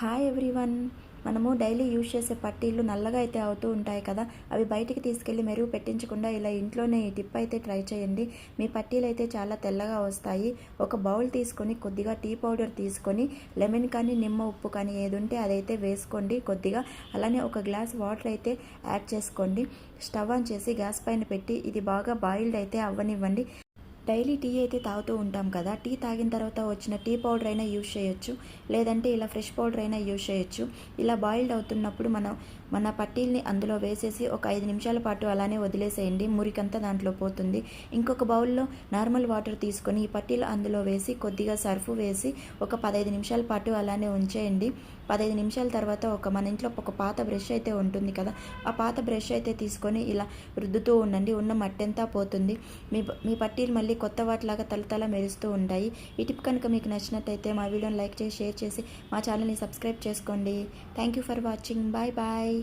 Hi everyone మనము daily use చేసే పట్టీలు నల్లగా అయితే అవుతూ ఉంటాయి కదా. అవి బయటికి తీసుకెళ్ళి మెరుగు పెట్టించకుండా ఇలా ఇంట్లోనే ఈ టిప్ అయితే ట్రై చేయండి. మీ పట్టీలు అయితే చాలా తెల్లగా వస్తాయి. ఒక బౌల్ తీసుకొని కొద్దిగా టీ పౌడర్ తీసుకొని లెమన్ కానీ నిమ్మ ఉప్పు కానీ ఏదుంటే అదైతే వేసుకోండి కొద్దిగా. అలానే ఒక గ్లాస్ వాటర్ అయితే యాడ్ చేసుకోండి. స్టవ్ ఆన్ చేసి గ్యాస్ పైన పెట్టి ఇది బాగా బాయిల్డ్ అయితే అవ్వనివ్వండి. డైలీ టీ అయితే తాగుతూ ఉంటాం కదా టీ తాగిన తర్వాత వచ్చిన టీ పౌడర్ అయినా యూజ్ చేయొచ్చు లేదంటే ఇలా ఫ్రెష్ పౌడర్ అయినా యూజ్ చేయొచ్చు. ఇలా బాయిల్డ్ అవుతున్నప్పుడు మనం మన పట్టీల్ని అందులో వేసేసి ఒక ఐదు నిమిషాల పాటు అలానే వదిలేసేయండి మురికంతా దాంట్లో పోతుంది. ఇంకొక బౌల్లో నార్మల్ వాటర్ తీసుకొని ఈ పట్టీలు అందులో వేసి కొద్దిగా సర్ఫ్ వేసి ఒక పదహైదు నిమిషాల పాటు అలానే ఉంచేయండి. పదహైదు నిమిషాల తర్వాత ఒక మన ఇంట్లో ఒక పాత బ్రష్ అయితే ఉంటుంది కదా ఆ పాత బ్రష్ అయితే తీసుకొని ఇలా రుద్దుతూ ఉండండి ఉన్న మట్టెంతా పోతుంది. మీ మీ పట్టీలు మళ్ళీ కొత్త వాటిలాగా తలతల మెరుస్తూ ఉంటాయి. ఈ టిప్ కనుక మీకు నచ్చినట్టయితే మా వీడియోని లైక్ చేసి షేర్ చేసి మా ఛానల్ని సబ్స్క్రైబ్ చేసుకోండి. Thank you for watching bye bye